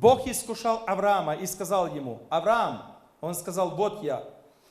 Бог искушал Авраама и сказал ему, Авраам, он сказал, вот я.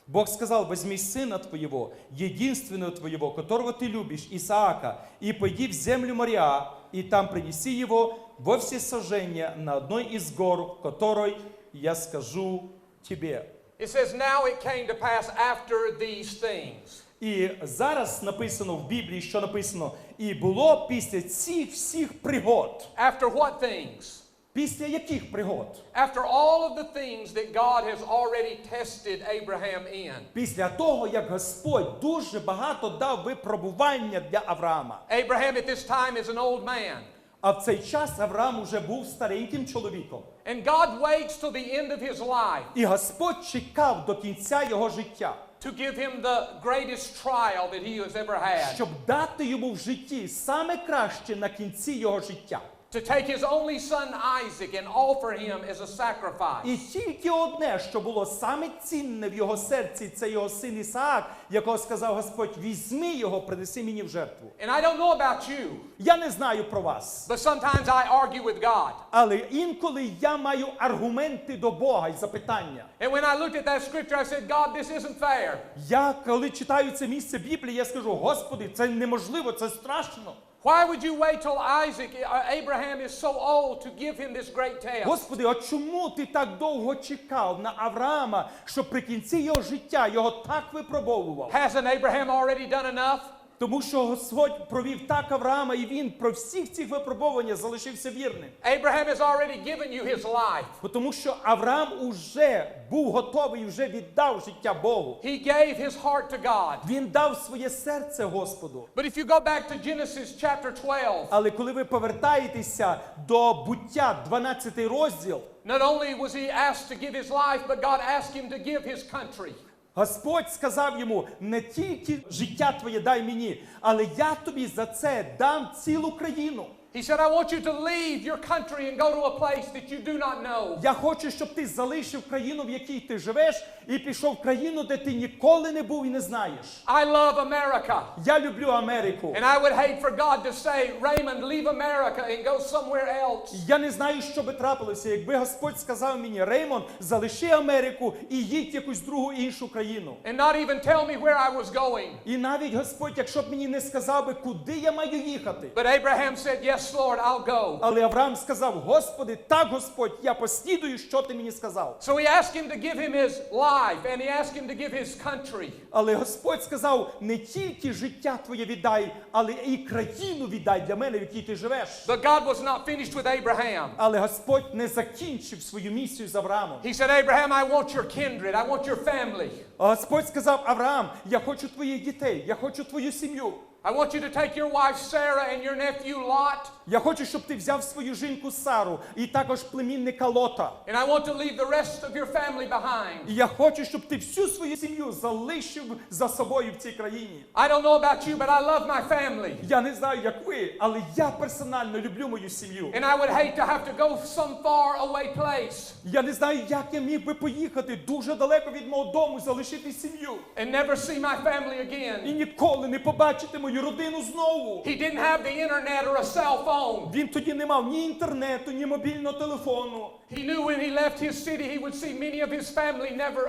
Бог сказал, возьми сына твоего, единственного твоего, которого ты любишь, Исаака, и пойди в землю Мориа, и там принеси его во всесожжение на одной из гор, которой я скажу тебе. It says, Now it came to pass after these things. І зараз написано в Біблії, що написано, і було після цих всіх пригод. After what things? Після яких пригод? After all of the things that God has already tested Abraham in. Після того, як Господь дуже багато дав випробування для Авраама. Abraham at this time is an old man. А в цей час Авраам уже був стареньким чоловіком. And God waits till the end of his life І Господь чекав до кінця його життя, to give him the greatest trial that he has ever had. щоб дати йому в житті саме краще на кінці його життя. To take his only son Isaac and offer him as a sacrifice. І тільки одне, що було саме цінне в його серці, це його син Ісаак, якого сказав Господь: візьми його, принеси мені в жертву. And I don't know about you, Я не знаю про вас, but sometimes I argue with God. але інколи я маю аргументи до Бога і запитання. And when I looked at that scripture, I said, God, this isn't fair. Я, коли читаю це місце Біблії, я скажу: Господи, це неможливо, це страшно. Why would you wait till Isaac, uh, Abraham is so old to give him this great test? Господи, а чому ти так довго чекав на Авраама, що при кінці його життя його так випробовував? Hasn't Abraham already done enough? Тому що Господь провів так Авраама, і він про всіх цих випробуваннях залишився вірним. Abraham has already given you his life. Бо Тому що Авраам уже був готовий, вже віддав життя Богу. He gave his heart to God. Він дав своє серце Господу. But if you go back to Genesis chapter 12, Але коли ви повертаєтеся до буття 12 розділ, not only was he asked to give his life, but God asked him to give his country. Господь сказав йому: не тільки життя твоє дай мені, але я тобі за це дам цілу країну. He said, I want you to leave your country and go to a place that you do not know. Я хочу, щоб ти залишив країну, в якій ти живеш, і пішов в країну, де ти ніколи не був і не знаєш. I love America. Я люблю Америку. And I would hate for God to say, Raymond, leave America and go somewhere else. Я не знаю, що би трапилося, якби Господь сказав мені, Реймон, залиши Америку і їдь в якусь другу іншу країну. And not even tell me where I was going. І навіть Господь, якщо б мені не сказав би, куди я маю їхати. But Abraham said, Yes, Lord, I'll go. Але Авраам сказав: Господи, так, Господь, я послідую, що ти мені сказав. So he asked him to give him his life and he asked him to give his country. Але Господь сказав: не тільки життя твоє віддай, але і країну віддай для мене, в якій ти живеш. But God was not finished with Abraham. Але Господь не закінчив свою місію з Авраамом. He said, Abraham, I want your kindred, I want your family. Господь сказав: Авраам, я хочу твоїх дітей, я хочу твою сім'ю. I want you to take your wife Sarah and your nephew Lot, Я хочу, щоб ти взяв свою жінку Сару і також племінника Лота. and I want to leave the rest of your family behind. І я хочу, щоб ти всю свою сім'ю залишив за собою в цій країні. I don't know about you, but I love my family. Я не знаю, як ви, але я персонально люблю мою сім'ю. And I would hate to have to go some far away place Я не знаю, як я міг би поїхати дуже далеко від мого дому, залишити сім'ю and never see my family і again. ніколи не побачити мою родину знову. He didn't have the internet or a cell phone. Він тоді не мав ні інтернету, ні мобільного телефону. He knew when he left his city, he would see many of his family never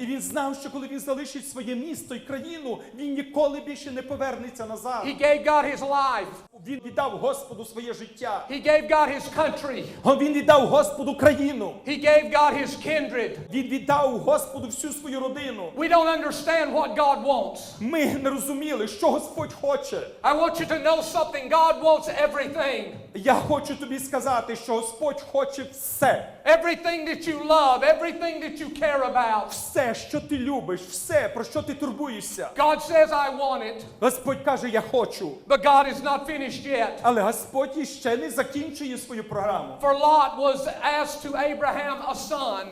І він знав, що коли він залишить своє місто і країну, він ніколи більше не повернеться назад. He gave God his life. Він віддав Господу своє життя. He gave God his country. Він віддав Господу країну. He gave God his kindred. Він віддав Господу всю свою родину. We don't understand what God wants. Ми не розуміли, що Господь хоче. I want you to know something. God wants everything. Я хочу тобі сказати, що Господь хоче все. Everything that you love, everything that you care about. Все, що ти любиш, все, про що ти турбуєшся. God says, I want it. Господь каже, я хочу. But God is not finished yet. Але Господь іще не закінчує свою програму. For Lot was asked to Abraham a son.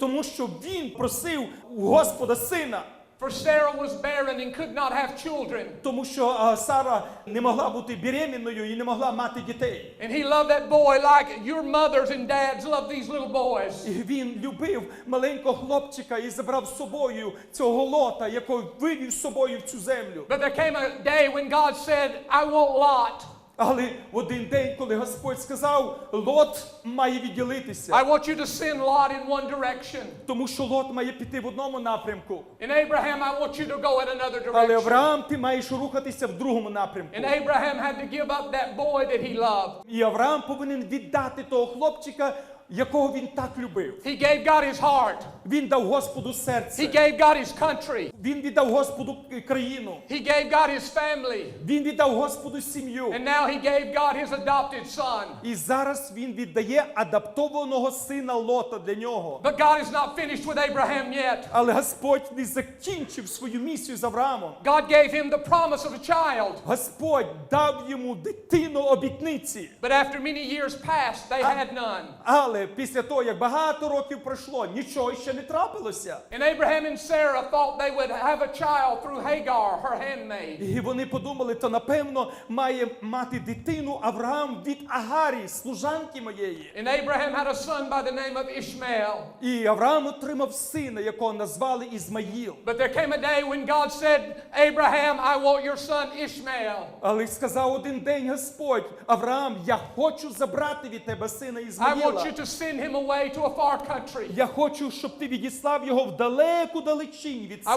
Тому що він просив у Господа сина. For Sarah was barren and could not have children. Тому що а, Сара не могла бути беременною і не могла мати дітей. And he loved that boy like your mothers and dads love these little boys. І він любив маленького хлопчика і забрав з собою цього лота, якого вивів з собою в цю землю. But there came a day when God said, I want Lot. Але в один день, коли Господь сказав, Лот має відділитися, I want you to send Lot in one direction. тому що Лот має піти в одному напрямку. And Abraham, I want you to go in another Але direction. Авраам, ти маєш рухатися в другому напрямку. And Abraham had to give up that boy that he loved. І Авраам повинен віддати того хлопчика, якого він так любив. He gave God his heart. Він дав Господу He gave God his country. Він віддав Господу країну. He gave God his family. Він віддав Господу сім'ю. And now he gave God his adopted son. І зараз він віддає адаптованого сина Лота для нього. But God is not finished with Abraham yet. Але Господь не закінчив свою місію з Авраамом. God gave him the promise of a child. Господь дав йому дитину обітниці. But after many years passed, they had none. Але після того, як багато років пройшло, нічого ще не трапилося. And Abraham and Sarah thought they would have a child through Hagar, her handmaid. І вони подумали, то напевно має мати дитину Авраам від Агарі, служанки моєї. And Abraham had a son by the name of Ishmael. І Авраам отримав сина, якого назвали Ізмаїл. But there came a day when God said, Abraham, I want your son Ishmael. Але сказав один день Господь, Авраам, я хочу забрати від тебе сина I want you to send him away to a far country. Я хочу, щоб ти відіслав його в далеку далечінь від себе.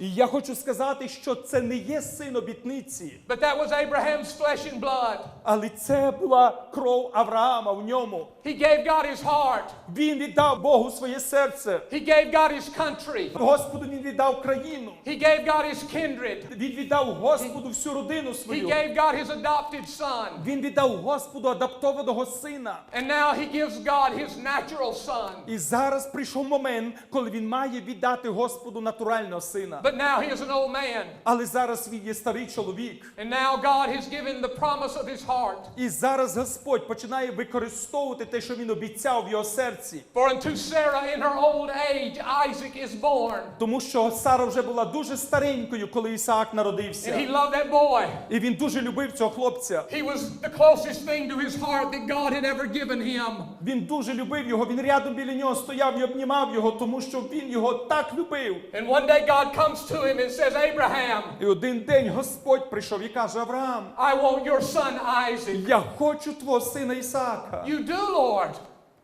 І я хочу сказати, що це не є син обітниці, but that was Abraham's flesh and blood. але це була кров Авраама в ньому. He gave God his heart. Він віддав Богу своє серце. He gave God his country. Господу він віддав країну. He gave God his kindred. Він віддав Господу всю родину He gave God his adopted son. Він віддав Господу адаптованого сина. And now he gives God his natural son. І зараз прийшов момент, коли він має віддати Господу натурального сина. But now he is an old man. Але зараз він є старий чоловік. And now God has given the promise of his heart. І зараз Господь починає використовувати те, що він обіцяв в його серці. For unto Sarah in her old age Isaac is born. Тому що Сара вже була дуже старенькою, коли Ісаак And he loved that boy. І він дуже любив цього хлопця. He was the closest thing to his heart that God had ever given him. Він дуже любив його. Він рядом біля нього стояв і обнімав його, тому що він його так любив. And one day God comes to him and says, Abraham, І один день Господь прийшов і каже: Авраам, I want your son Isaac. я хочу твого сина Ісаака. You do, Lord.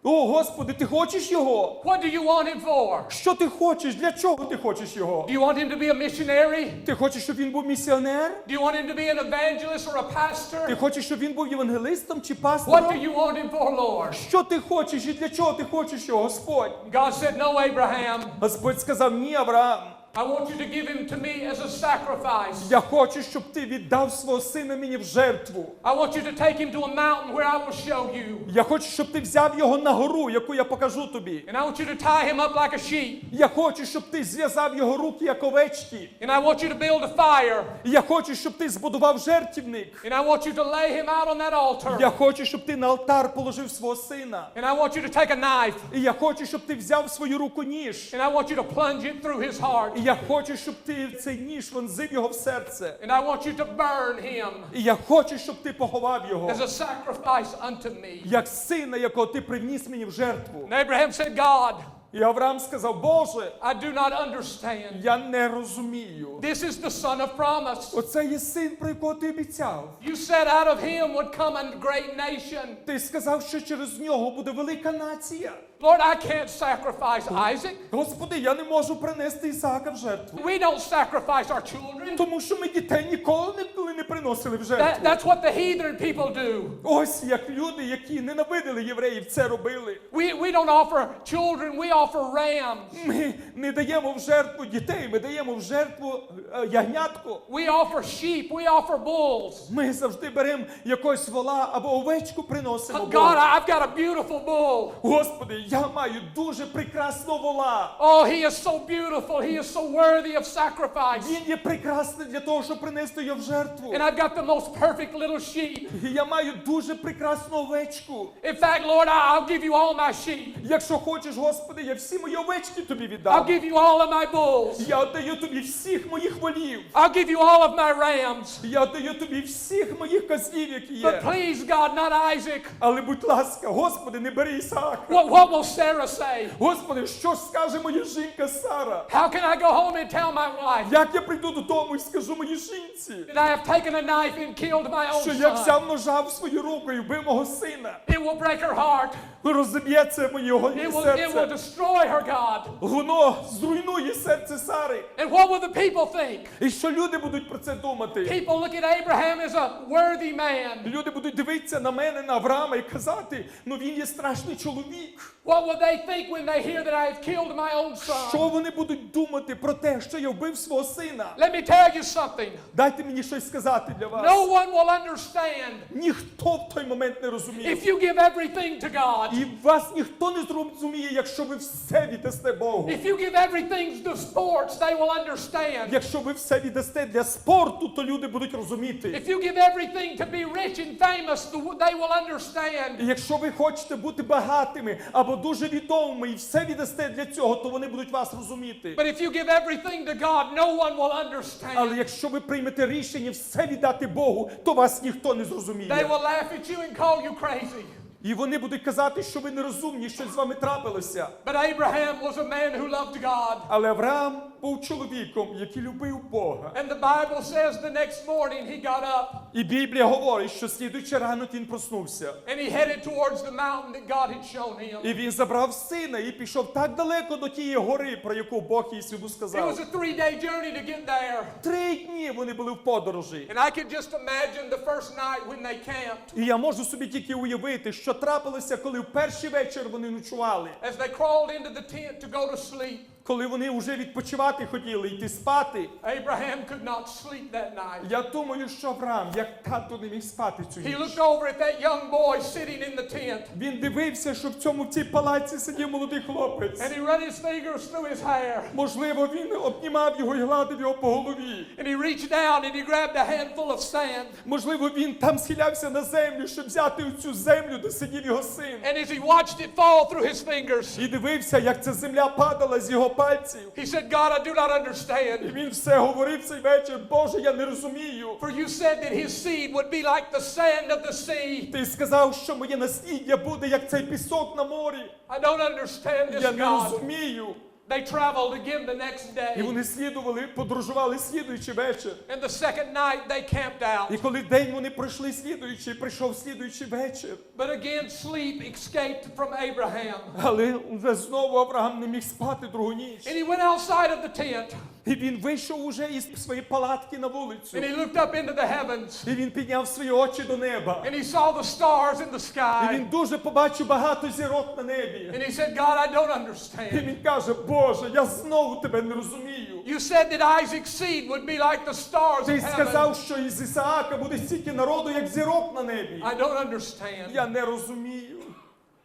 О, Господи, ти хочеш його? What do you want him for? Що ти хочеш? Для чого ти хочеш його? Do you want him to be a missionary? Ти хочеш, щоб він був місіонер? Do you want him to be an evangelist or a Ти хочеш, щоб він був євангелистом чи What do you want him for, Lord? Що ти хочеш і для чого ти хочеш його, Господь? God said, No, Abraham. Господь сказав: Ні, Авраам, I want you to give him to me as a sacrifice. я хочу, щоб ти віддав свого сина мені в жертву. I want you to take him to a mountain where I will show you. Я хочу, щоб ти взяв його на гору, яку я покажу тобі. And I want you to tie him up like a sheep. Я хочу, щоб ти зв'язав його руки, як овечки. And I want you to build a fire. Я хочу, щоб ти збудував жертівник. And I want you to lay him out on that altar. Я хочу, щоб ти на алтар положив свого сина. And I want you to take a knife. І я хочу, щоб ти взяв свою руку ніж. And I want you to plunge it through his heart. І я хочу, щоб ти цей ніж вонзив його в серце. And I want you to burn him І я хочу, щоб ти поховав його. as a sacrifice unto me. Як сина, якого ти привніс мені в жертву. And Abraham said, God, І Авраам сказав: Боже, I do not understand. я не розумію. This is the son of promise. Оце є син, про якого ти обіцяв. You said out of him would come a great nation. Ти сказав, що через нього буде велика нація. Lord, I can't sacrifice Isaac. Господи, я не можу принести Ісаака в жертву. We don't sacrifice our children. Тому що ми дітей ніколи ніколи не приносили в That, that's what the heathen people do. Ось як люди, які ненавидили євреїв, це робили. We, we don't offer children, we offer rams. Ми не даємо в жертву дітей, ми даємо в жертву е, ягнятку. We offer sheep, we offer bulls. Ми завжди беремо якогось вола або овечку приносимо. God, I've got a beautiful bull. Господи, я маю дуже прекрасного вола. Oh, he is so beautiful. He is so worthy of sacrifice. Він є прекрасний для того, щоб принести його в жертву. And I've got the most perfect little sheep. І я маю дуже прекрасну овечку. In fact, Lord, I'll give you all my sheep. Якщо хочеш, Господи, я всі мої овечки тобі I'll give you all of my bulls. Я віддаю тобі всіх моїх волів. I'll give you all of my rams. Я віддаю тобі всіх моїх козлів, які But please, God, not Isaac. Але будь ласка, Господи, не бери Ісаака. What, what will Sarah say? Господи, що ж скаже моя жінка Сара? How can I go home and tell my wife Як я прийду додому і скажу моїй жінці, that I have taken a knife and killed my own що я son? взяв ножа в свою руку і вбив мого сина? It will break her heart. Розіб'ється моє It will, it will серце. destroy her, God. Воно зруйнує серце Сари. And what will the people think? І що люди будуть про це думати? People look at Abraham as a worthy man. Люди будуть дивитися на мене, на Авраама і казати, ну він є страшний чоловік. What will they think when they hear that I have killed my own son? Що вони будуть думати про те, що я вбив свого сина? Let me tell you something. Дайте мені щось сказати для вас. No one will understand Ніхто в той момент не розуміє. if you give everything to God. І вас ніхто не зрозуміє, якщо ви все віддасте Богу. If you give everything to sports, they will understand. Якщо ви все віддасте для спорту, то люди будуть розуміти. If you give everything to be rich and famous, they will understand. Якщо ви хочете бути багатими або дуже відомими і все віддасте для цього, то вони будуть вас розуміти. But if you give everything to God, no one will Але understand. якщо ви приймете рішення все віддати Богу, то вас ніхто не They will laugh at you and call you crazy. І вони будуть казати, що ви нерозумні, що з вами трапилося. But Abraham was a man who loved God. Але Авраам був чоловіком, який любив Бога. And the Bible says the next morning he got up І Біблія говорить, що слідуючи ранок він проснувся. and he headed towards the mountain that God had shown him. І він забрав сина і пішов так далеко до тієї гори, про яку Бог йому It was a three day journey to get there. Три дні вони були в подорожі. And I could just imagine the first night when they camped, І я можу собі тільки уявити, що трапилося, коли в перший вечір вони ночували, as they crawled into the tent to go to sleep. Коли вони вже відпочивати хотіли, йти спати. Abraham could not sleep that night. Я думаю, що Авраам, як тато не міг спати цю He looked over at that young boy sitting in the tent, Він дивився, що в цьому в цій палаці сидів молодий хлопець. and he ran his fingers through his hair. Можливо, він обнімав його і гладив його по голові. And he reached down and he grabbed a handful of sand. Можливо, він там схилявся на землю, щоб взяти цю землю, де сидів його син. And as he watched it fall through his fingers, І дивився, як ця земля падала з його пальців. he said, God, I do not І understand. він все говорив цей вечір. Боже, я не розумію. For you said that his seed would be like the sand of the sea. Ти сказав, що моє насліддя буде як цей пісок на морі. I don't understand Я this, не God. розумію. They traveled again the next І day. вони слідували, подорожували слідуючий вечір. And the second night they camped І out. коли день вони пройшли слідуючий, прийшов слідуючий вечір. But again, sleep escaped from Abraham. Але вже знову Авраам не міг спати другу ніч. And he went outside of the tent І він вийшов уже із своєї палатки на вулицю. and he looked up into the heavens І він підняв свої очі до неба. and he saw the stars in the І sky. він дуже побачив багато зірок на небі. And he said, God, I don't І understand. він каже, Боже, я знову тебе не розумію. You said that Isaac's seed would be like the stars Ти сказав, що із Ісаака буде стільки народу, як зірок на небі. I don't understand. Я не розумію.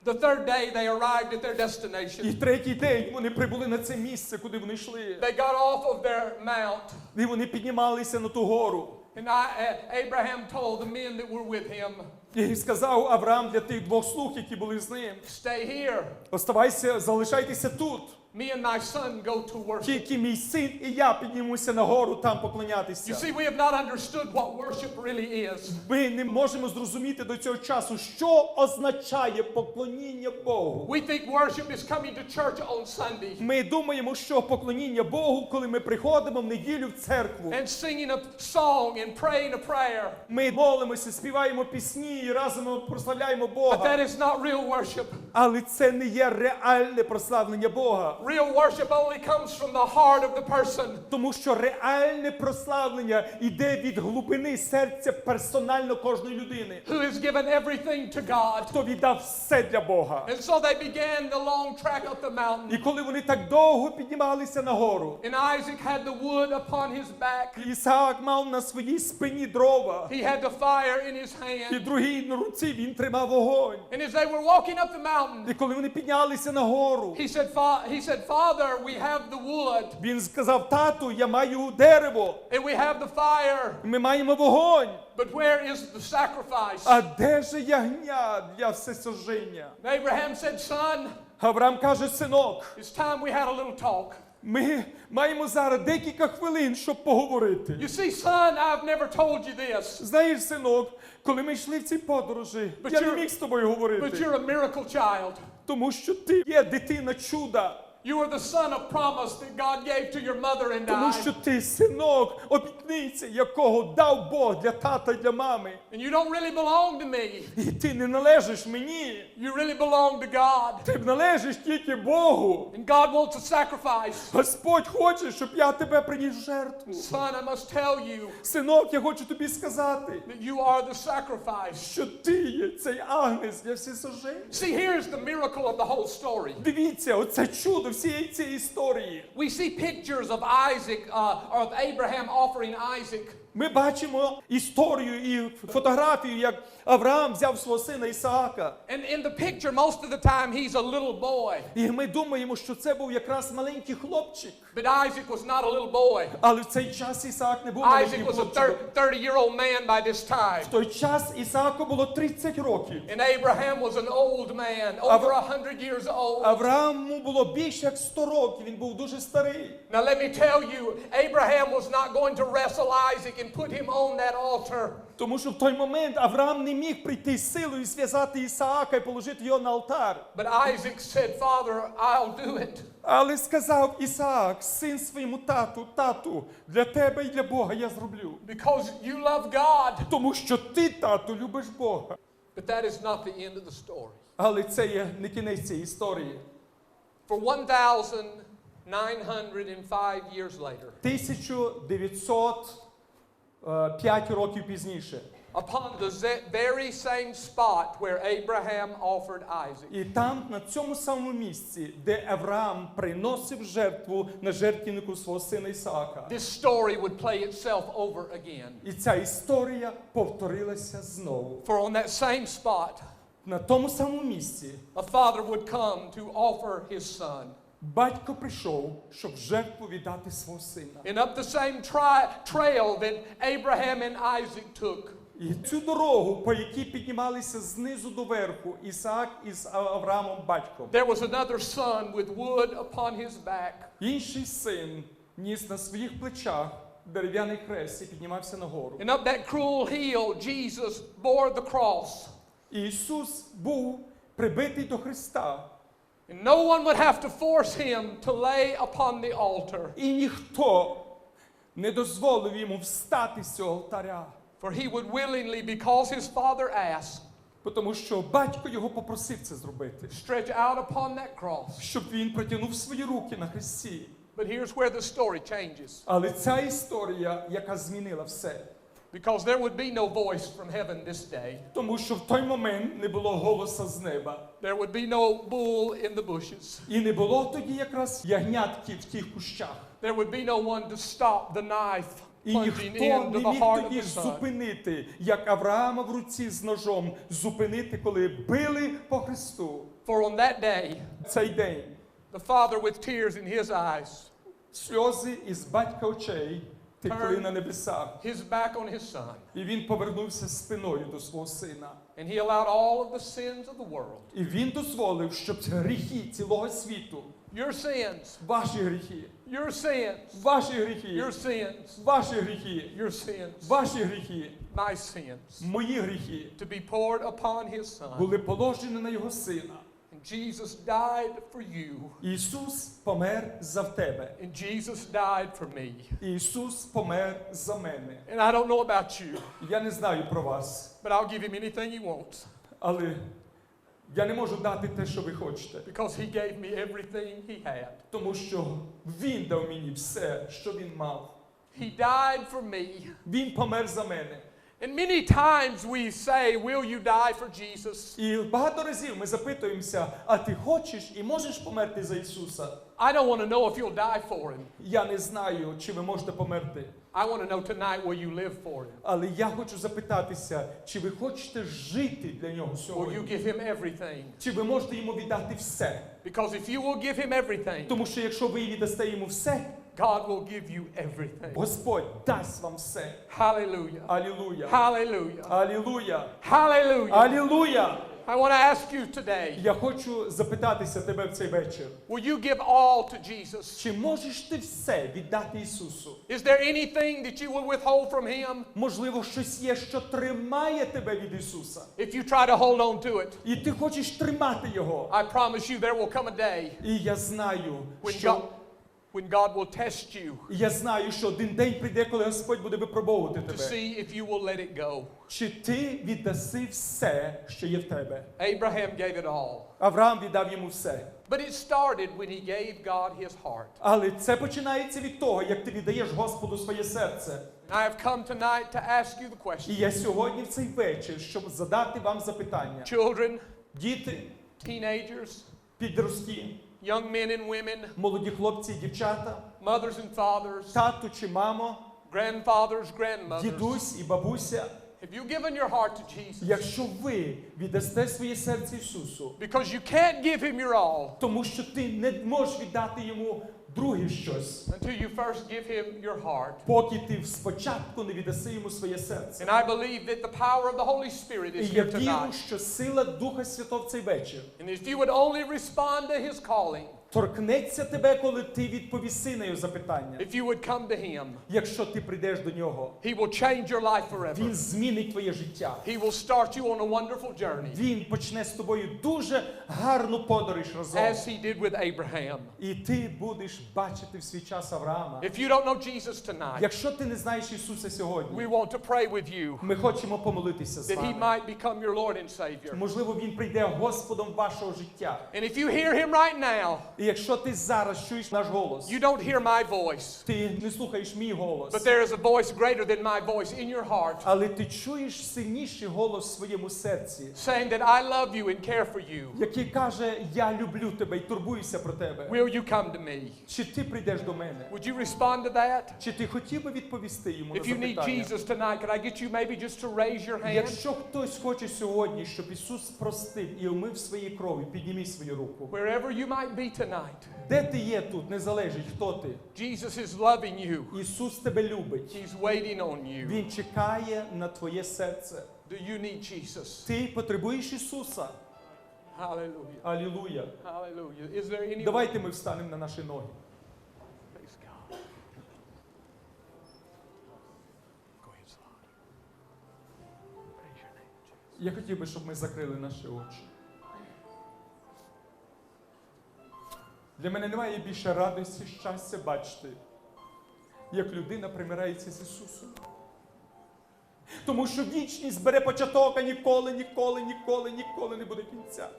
The third day they arrived at their І третій день вони прибули на це місце, куди вони йшли. They got off of their mount. І вони піднімалися на ту гору. And I, uh, Abraham told the men that were with him, І сказав Авраам для тих двох слуг, які були з ним: Stay here. оставайся, залишайтеся тут. Me and my son go to worship. Тільки мій син і я піднімемося на гору там You поклонятися. see, we have not understood what worship really is. Ми не можемо зрозуміти до цього часу, що означає поклоніння Богу. We think worship is coming to church on Sunday Ми думаємо, що поклоніння Богу, коли ми приходимо в неділю в церкву. and singing a song and praying a prayer. Ми молимося, співаємо пісні і разом прославляємо But that Бога. is not real worship. Але це не є реальне прославлення Бога. Real worship only comes from the heart of the person. Тому що реальне прославлення йде від глибини серця персонально кожної людини, who has given everything to God. хто віддав все для Бога. And so they began the long track up the mountain. І коли вони так довго піднімалися на гору, And Isaac had the wood upon his back. Ісаак мав на своїй спині дрова, He had the fire in his і hand. другій руці він тримав вогонь. And as they were walking up the mountain, mountain, І коли вони піднялися на гору, he said, he said, Father, we have the wood він сказав: Тату, я маю дерево, and we have the fire, ми маємо вогонь. but where is the sacrifice? А де ж ягня для всесожження? Abraham said, Son, Авраам каже: синок, it's time we had a little talk. Ми маємо зараз декілька хвилин, щоб поговорити. You see, son, I've never told you this, Знаєш, синок, коли ми йшли в ці подорожі, But я не міг з тобою but говорити, you're a miracle child. тому що ти є дитина чуда. You are the son of promise that God gave to your mother and Тому I. що ти синок, обітниця, якого дав Бог для тата і для мами. And you don't really belong to me. І ти не належиш мені. You really belong to God. Ти належиш тільки Богу. And God wants a sacrifice. Господь хоче, щоб я тебе приніс в жертву. Son, I must tell you Синок, я хочу тобі сказати, that you are the sacrifice. що ти є цей агнець для всесожження. See, here's the miracle of the whole story. Дивіться, оце чудо всієї цієї історії. We see pictures of Isaac, uh, or of Abraham offering Isaac. Ми бачимо історію і фотографію, як Авраам взяв свого сина Ісаака. And in the picture, most of the time, he's a little boy. І ми думаємо, що це був якраз маленький хлопчик. But Isaac was not a little boy. Але в цей час Ісаак не був маленьким Isaac was a 30 year old man by this time. В той час Ісааку було 30 років. And Abraham was an old man, over a hundred years old. Аврааму було більше як 100 років, він був дуже старий. Now let me tell you, Abraham was not going to wrestle Isaac and put him on that altar. Тому що в той момент Авраам не міг прийти з силою і зв'язати Ісаака і положити його на алтар. But Isaac said, Father, I'll do it. Але сказав Ісаак, син своєму тату, тату, для тебе і для Бога я зроблю. Because you love God. Тому що ти, тату, любиш Бога. But that is not the end of the story. Але це є не кінець цієї історії. For 1,905 years later, 1905 років пізніше. upon the ze- very same spot where Abraham offered Isaac, І там, на цьому самому місці, де Авраам приносив жертву на жертвеннику свого сина Ісаака. this story would play itself over again. І ця історія повторилася знову. For on that same spot, На тому самому місці a father would come to offer his son. Батько прийшов, щоб жертву віддати свого сина. And up the same tri- trail that Abraham and Isaac took, І цю дорогу, по якій піднімалися знизу до верху Ісаак із Авраамом батьком. there was another son with wood upon his back. Інший син ніс на своїх плечах дерев'яний хрест і піднімався нагору. And up that cruel hill, Jesus bore the cross. І Ісус був прибитий до Христа, And no one would have to force him to lay upon the altar, і ніхто не дозволив йому встати з цього алтаря, for he would willingly, because his father asked, тому що батько його попросив це зробити, stretch out upon that cross. щоб він протягнув свої руки на хресті. But here's where the story changes. Але ця історія, яка змінила все, Because there would be no voice from heaven this day. тому що в той момент не було голоса з неба. There would be no bull in the bushes. І не було тоді якраз ягнятки в тих кущах. There would be no one to stop the knife І ніхто не міг тоді зупинити, як Авраама в руці з ножом, зупинити, коли били по Христу. For on that day, Цей день the father with tears in his eyes, сльози із батька очей текли Turn. на небесах. his back on his son, І він повернувся спиною до свого сина. and he allowed all of the sins of the world, І він дозволив, щоб гріхи цілого світу, your sins, ваші гріхи, your sins, ваші гріхи, your sins, ваші гріхи, your sins, ваші гріхи, my sins, мої гріхи. To be poured upon his son. були положені на його сина. And Jesus died for you, Ісус помер за тебе. and Jesus died for me. Ісус помер за мене. And I don't know about you, Я не знаю про вас, but I'll give him anything he wants але я не можу дати те, що ви хочете, because he gave me everything he had. тому що Він дав мені все, що він мав. He died for me, Він помер за мене. And many times we say, Will you die for Jesus? І багато разів ми запитуємося, а ти хочеш і можеш померти за Ісуса? I don't want to know if you'll die for him. Я не знаю, чи ви можете померти. I want to know tonight will you live for him? Але я хочу запитатися, чи ви хочете жити для нього Will you сьогодні? give him everything? Чи ви можете йому віддати все? Because if you will give him everything, Тому що якщо ви віддасте йому все, God will give you everything. Господь дасть вам все. Hallelujah. Алілуя! Hallelujah. Алілуя! Hallelujah. Алілуя! I want to ask you today Я хочу запитатися тебе в цей вечір. will you give all to Jesus? Чи можеш ти все віддати Ісусу? Is there anything that you will withhold from him Можливо, щось є, що тримає тебе від Ісуса. if you try to hold on to it? І ти хочеш тримати Його. I promise you there will come a day І я знаю, when що God, when God will test you я знаю, що один день прийде, коли Господь буде випробовувати to see if you will let it go. Чи ти віддаси все, що є в тебе? Abraham gave it all. Авраам віддав йому все. But it started when he gave God his heart. Але це починається від того, як ти віддаєш Господу своє серце. I have come tonight to ask you the І question. я сьогодні в цей вечір, щоб задати вам запитання. Children, Діти, teenagers, підростки, young men and women, молоді хлопці, і дівчата, mothers and fathers, тату чи мамо, grandfathers, grandmothers. дідусь і бабуся. Have you given your heart to Jesus? Якщо ви віддасте своє серце Ісусу, Because you can't give him your all тому що ти не можеш віддати йому друге щось, until you first give him your heart. поки ти спочатку не віддаси йому своє серце. And I believe that the power of the Holy Spirit І is я here вірю, tonight. що сила Духа Святого в цей вечір And if you would only respond to his calling, Торкнеться тебе, коли ти відповіси на його запитання. if you would come to him, Якщо ти прийдеш до нього, he will change your life він змінить твоє життя. He will start you on a wonderful journey, Він почне з тобою дуже гарну подорож разом. as he did with Abraham. І ти будеш бачити в свій час Авраама. If you don't know Jesus tonight, Якщо ти не знаєш Ісуса сьогодні, we want to pray with you ми хочемо помолитися з that he might become your Lord and Savior. Можливо, він прийде Господом вашого життя. And if you hear him right now, І якщо ти зараз чуєш наш голос, you don't hear my voice, ти не слухаєш мій голос, but there is a voice greater than my voice in your heart але ти чуєш сильніший голос в своєму серці, saying that I love you and care for you. який каже: Я люблю тебе і турбуюся про тебе. Will you come to me? Чи ти прийдеш до мене? Would you respond to that? Чи ти хотів би відповісти йому на If you need запитання? Jesus tonight, could I get you maybe just to raise your hand? Якщо хтось хоче сьогодні, щоб Ісус простив і омив свої крові, підніміть свою руку. Wherever you might be tonight, Де ти є тут, не залежить, хто ти. Jesus is loving you. Ісус тебе любить. He's waiting on you. Він чекає на твоє серце. Do you need Jesus? Ти потребуєш Ісуса. Hallelujah. Алілуя. Hallelujah. Is there anyone? Давайте ми встанемо на наші ноги. Praise God. Go ahead, son. Praise your name, Jesus. Я хотів би, щоб ми закрили наші очі. Для мене немає більше радості, щастя бачити, як людина примирається з Ісусом. Тому що вічність бере початок, а ніколи, ніколи, ніколи, ніколи не буде кінця.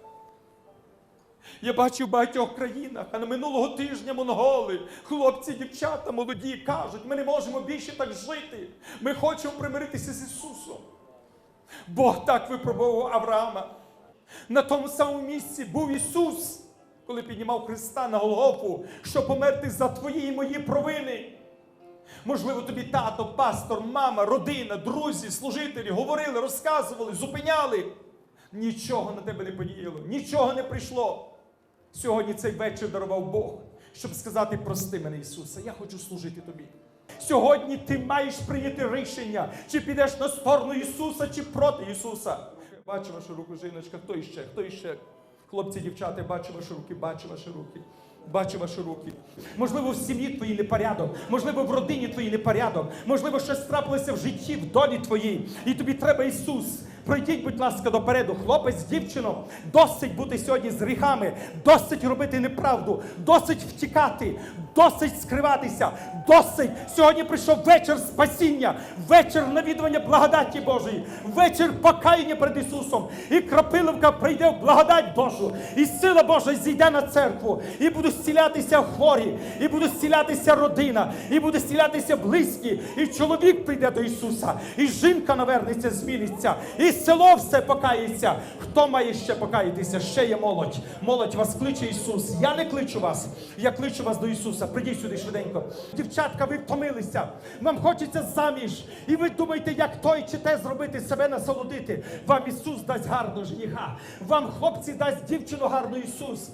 Я бачу в багатьох країнах, а на минулого тижня монголи, хлопці, дівчата, молоді кажуть, ми не можемо більше так жити. Ми хочемо примиритися з Ісусом. Бог так випробував Авраама. На тому самому місці був Ісус, коли піднімав Христа на Голгофу, щоб померти за твої і мої провини. Можливо, тобі тато, пастор, мама, родина, друзі, служителі говорили, розказували, зупиняли. Нічого на тебе не подіяло, нічого не прийшло. Сьогодні цей вечір дарував Бог, щоб сказати: прости мене, Ісусе, я хочу служити тобі. Сьогодні ти маєш прийняти рішення, чи підеш на сторону Ісуса, чи проти Ісуса. Бачу вашу руку, жіночка, хто іще? Хто іще? Хлопці, дівчата, бачу ваші руки, бачу ваші руки. Бачу ваші руки. Можливо, в сім'ї твоїй непорядок, можливо, в родині твоїй непорядок, можливо, щось трапилося в житті, в долі твоїй, і тобі треба Ісус. Пройдіть, будь ласка, допереду, хлопець, дівчино, досить бути сьогодні з гріхами, досить робити неправду, досить втікати, Досить скриватися, досить. Сьогодні прийшов вечір спасіння, вечір навідування благодаті Божої, вечір покаяння перед Ісусом. І Крапиловка прийде в благодать Божу, і сила Божа зійде на церкву, і будуть зцілятися хворі, і буде зцілятися родина, і буде зцілятися близькі, і чоловік прийде до Ісуса, і жінка навернеться, зміниться, і село все покається. Хто має ще покаятися? Ще є молодь. Молодь вас кличе Ісус. Я не кличу вас, я кличу вас до Ісуса. Прийдіть сюди швиденько. Дівчатка, ви втомилися. Вам хочеться заміж. І ви думаєте, як той чи те зробити, себе насолодити. Вам Ісус дасть гарного жениха. Вам хлопці дасть дівчину гарну Ісус.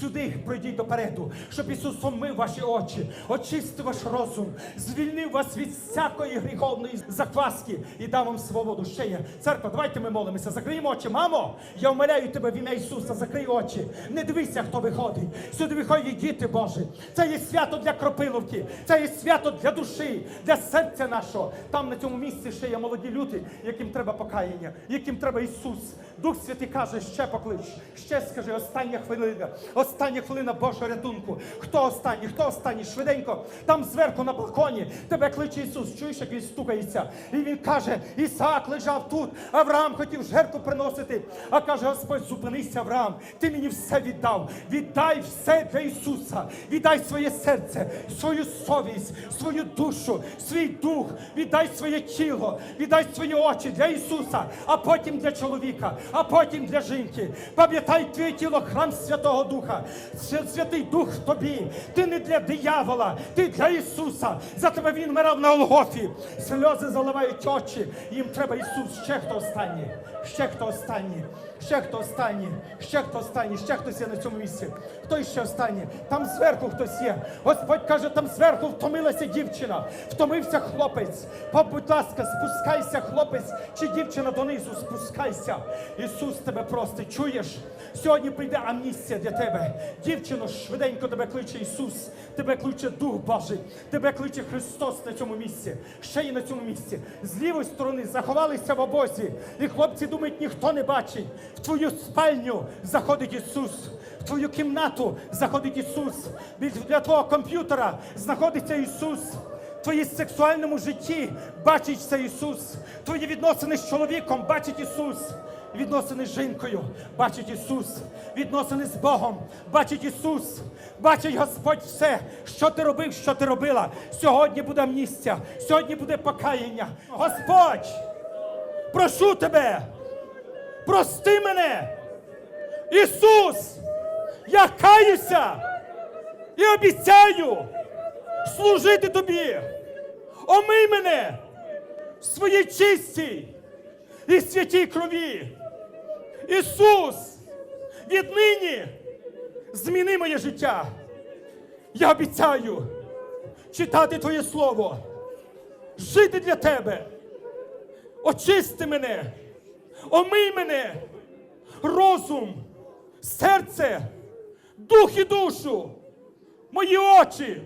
Сюди пройдіть допереду, щоб Ісус омив ваші очі, очистив ваш розум, звільнив вас від всякої гріховної закваски і дав вам свободу. Ще є. Церква, давайте ми молимося. Закриємо очі. Мамо, я вмоляю тебе в ім'я Ісуса, закрий очі. Не дивися, хто виходить. Сюди виходять діти Божі. Це є свято для Кропиловки, це є свято для душі, для серця нашого. Там на цьому місці ще є молоді люди, яким треба покаяння, яким треба Ісус. Дух Святий каже, ще поклич, ще скажи, остання хвилина, остання хвилина Божого рятунку. Хто останній? Хто останній? Швиденько, там зверху на балконі тебе кличе Ісус. Чуєш, як він стукається? І він каже: Ісаак лежав тут, Авраам хотів жертву приносити. А каже Господь, зупинися, Авраам, ти мені все віддав. Віддай все для Ісуса, віддай своє серце, свою совість, свою душу, свій дух, віддай своє тіло, віддай свої очі для Ісуса, а потім для чоловіка, а потім для жінки. Пам'ятай твоє тіло, храм Святого Духа. Святий Дух в тобі. Ти не для диявола, ти для Ісуса. За тебе Він мирав на Голгофі. Сльози заливають очі. Їм треба Ісус. Ще хто останній, ще хто останній. Ще хто останній, ще хто останній, ще хтось є на цьому місці. Хто ще останній? Там зверху хтось є. Господь каже, там зверху втомилася дівчина, втомився хлопець. Будь ласка, спускайся, хлопець чи дівчина донизу, спускайся. Ісус тебе простить. Чуєш? Сьогодні прийде амністія для тебе. Дівчино, швиденько тебе кличе Ісус, тебе кличе Дух Божий, тебе кличе Христос на цьому місці. Ще й на цьому місці. З лівої сторони заховалися в обозі. І хлопці думають, ніхто не бачить. В твою спальню заходить Ісус. В твою кімнату заходить Ісус. Біля твого комп'ютера знаходиться Ісус. В твоїй сексуальному житті бачить це Ісус. Твої відносини з чоловіком бачить Ісус. Відносини з жінкою бачить Ісус. Відносини з Богом бачить Ісус. Бачить Господь все, що ти робив, що ти робила. Сьогодні буде амністія, сьогодні буде покаяння. Господь, прошу тебе, прости мене. Ісус, я каюся і обіцяю служити тобі. Омий мене в своїй чистій і святій крові. Ісус, віднині зміни моє життя. Я обіцяю читати Твоє Слово, жити для Тебе. Очисти мене, омий мене, розум, серце, дух і душу, мої очі,